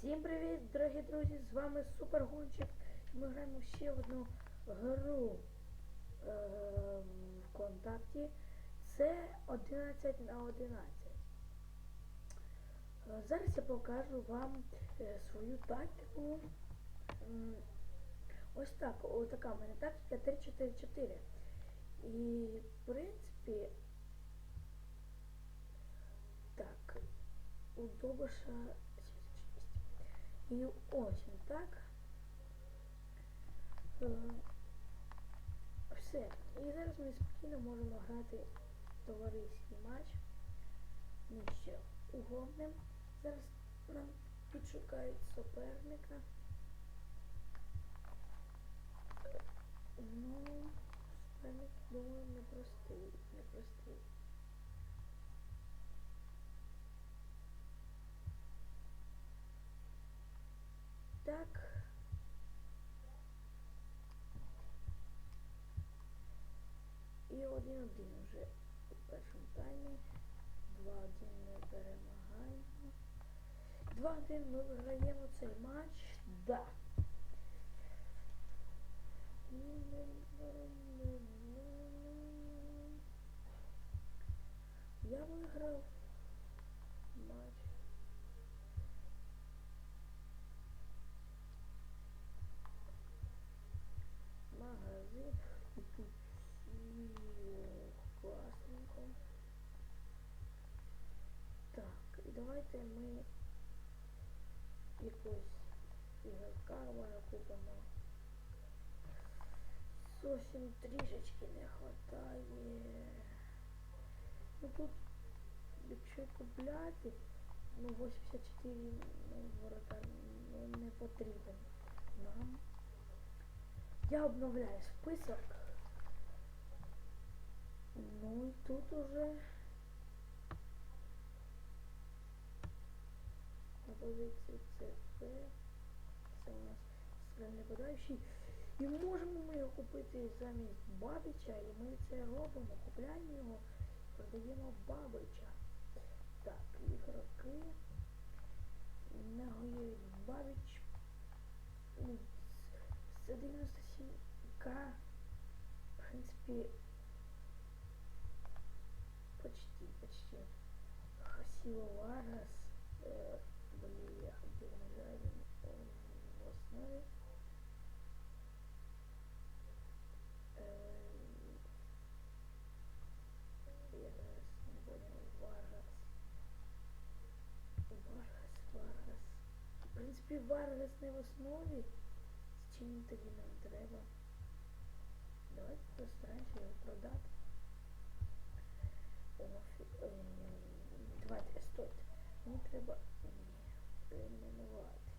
Всім привіт, дорогі друзі! З вами Супергончик. Ми граємо ще одну гру е, в контакті. Це 11 на 11. Е, Зараз я покажу вам е, свою тактику. Ось так, ось така в мене тактика 3-4-4. І в принципі. Так, у Добиша і ось так. Е, Все. І зараз ми спокійно можемо грати товариський матч. Ще угодним. Зараз нам підшукають суперника. Ну, суперник, думаю, непростий, непростий. 1-1 вже у першому таймі. 2-1 ми перемагаємо. 2-1 ми виграємо цей матч. Да. Я виграв матч. Магазин класненько. Так, і давайте ми якось ігорка може купимо. Зовсім трішечки не хватає. Ну тут, якщо купляти, ну 84 ну, воротар ну, не потрібен нам. Я обновляю список. Ну и тут уже на позиції ЦП. Це у нас сильний подаючий. І можемо ми його купити замість Бабича, і ми це робимо. Купляємо його, продаємо Бабича. Так, ігроки. Нагоєвич Бабич. Ну, це 97к, в принципе, зараз не понял, Варас. Варас, Варас. В принципе, Варас не в основі. З чим тоді нам треба? Давайте постараємося його продати. Мені треба ні, перейменувати.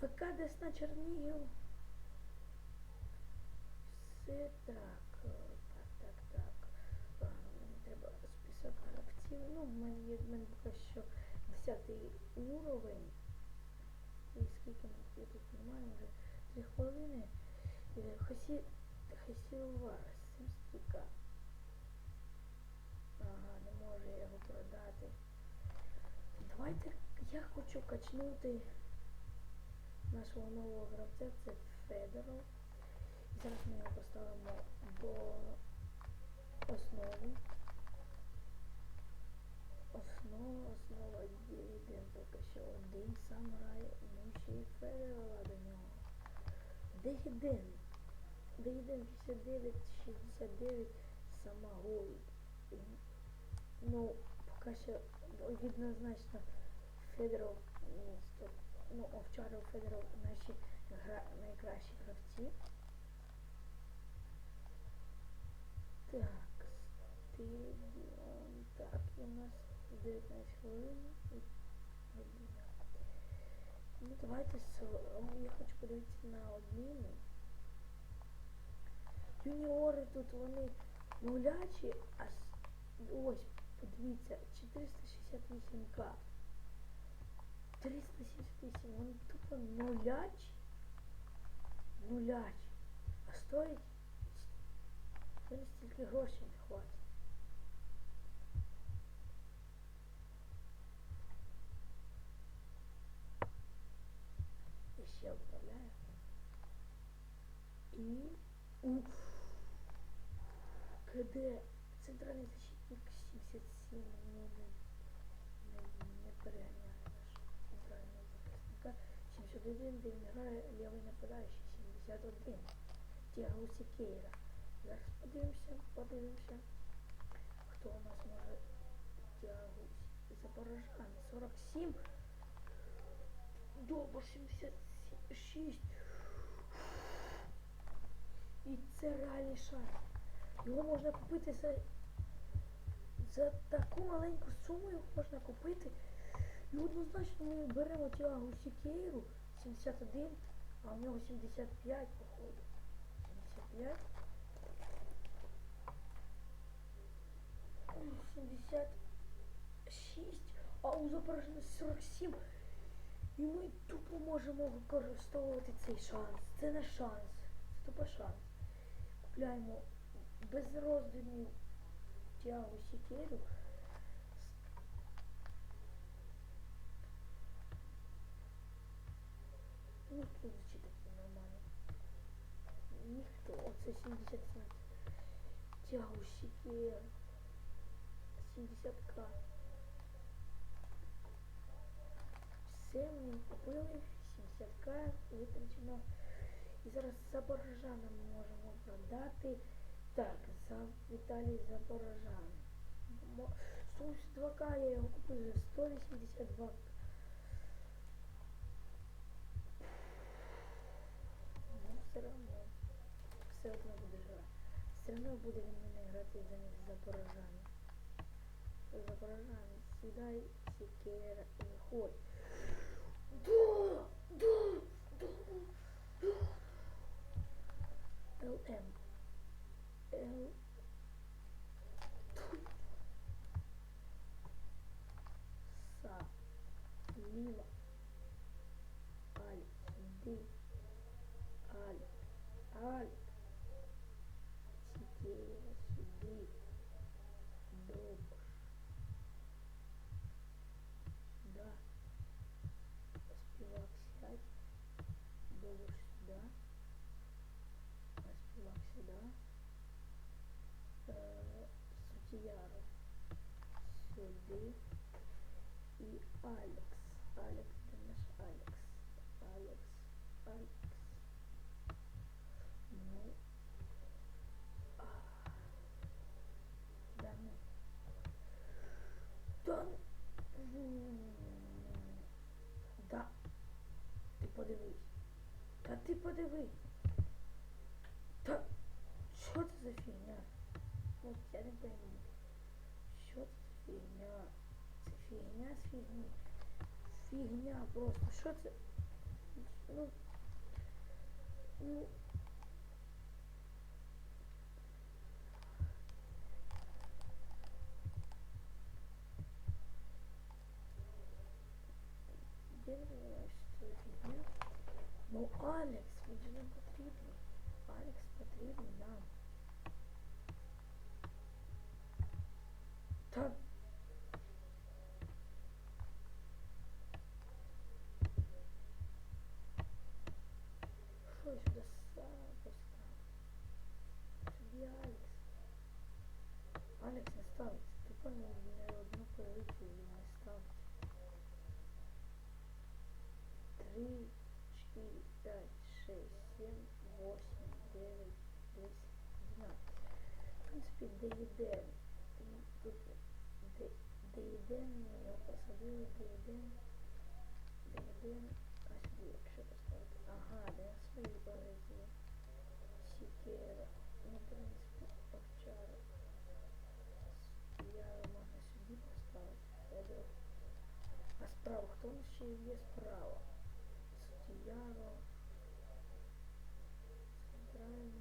ФК десь на Чернігів. Все так. е, Так, Гравців. Ну, в мене є в мене поки що 10 уровень. І скільки я тут немає, вже 3 хвилини. Хасі Хасілварс, 70к. Ага, не можу я його продати. Давайте я хочу качнути нашого нового гравця, це Федоров. Зараз ми його поставимо до основи. Основа, основа Дівіден поки що один сам грає, ну ще й Федорова до нього. Дегіден. Дегіден 59, 69, самогол. Ну, поки що однозначно ні, стоп, ну, Овчаров, Федоров наші гра... найкращі гравці. Так, стадіон. Так, і у нас 19 хвилин. Ну давайте с... Я хочу подивитися на однину. Юніори тут вони нулячі, а ось, подивіться, 468к. 378, вони тупо нуляч. Нуляч. А стоїть? Вони стільки грошей не хватить. І ще вправляю. І... Уф. КД. Центральний защитник 77. Ну, не, не, наш центрального захисника. 71, де він грає лівий нападаючий. 71. Тіаго Сікейра. Зараз подивимося, подивимося. Хто у нас може Тіаго Запорожан. 47. Добр 76. Це реальний шанс. Його можна купити за, за таку маленьку суму його можна купити. І однозначно ми беремо Тіагу Сікейру 71, а у нього 75 походу. 75. 76, а у Запорожжя 47. І ми тупо можемо використовувати цей шанс. Це не шанс. Це тупо шанс. Купляємо без роздумів Тіагу Сікеру. Ну тут зачитати нормально. Ніхто. Оце 77. Тіагу Сікер. 70к. Все ми купили. 70к витрачено. І зараз Запорожана ми можемо продати. Так, за Віталій Запорожан. Мо- 182к я його купив за 182 Ну, все одно. Все одно буде грати. Все одно буде він мене грати замість Запорожана. Запорожан, сідай, сікера і виходь. Да, да, да, да. ЛМ. L... Са. Ліва. Аль. Ди. Аль. Аль. Сікера сюди. Добр. Да. Співак сядь. Добр сюди. А співак сюди. Е, Сутіяру сюди. І Алекс. Алекс, де наш Алекс? Алекс. Алекс. Ну. Да ну. Да. Да. Ти подивись. Та ти подивись. Та що це за фігня? Ну, я не пойму. Що це фігня? Це фігня з фігні. Фігня просто. Що це? Ну. Ну. Понимаю, що фігня. Ну, Алекс, він же нам потрібний. Алекс потрібний нам. Та... Що я сюди сам поставив? Сюди Алекс. Алекс не ставиться. Тупо не, не одну позицію він не ставить. Три, четыре, пять, шесть, семь, восемь, девять, десять, двенадцать. В принципі, Деїден. Тут Де- Деїден, ми його посадили, Деїден. Деїден. А сюди, якщо поставити. Ага, де свої позиції. Сікера. А справа, хто у ще є справа? Судіяро. Ну, центральний.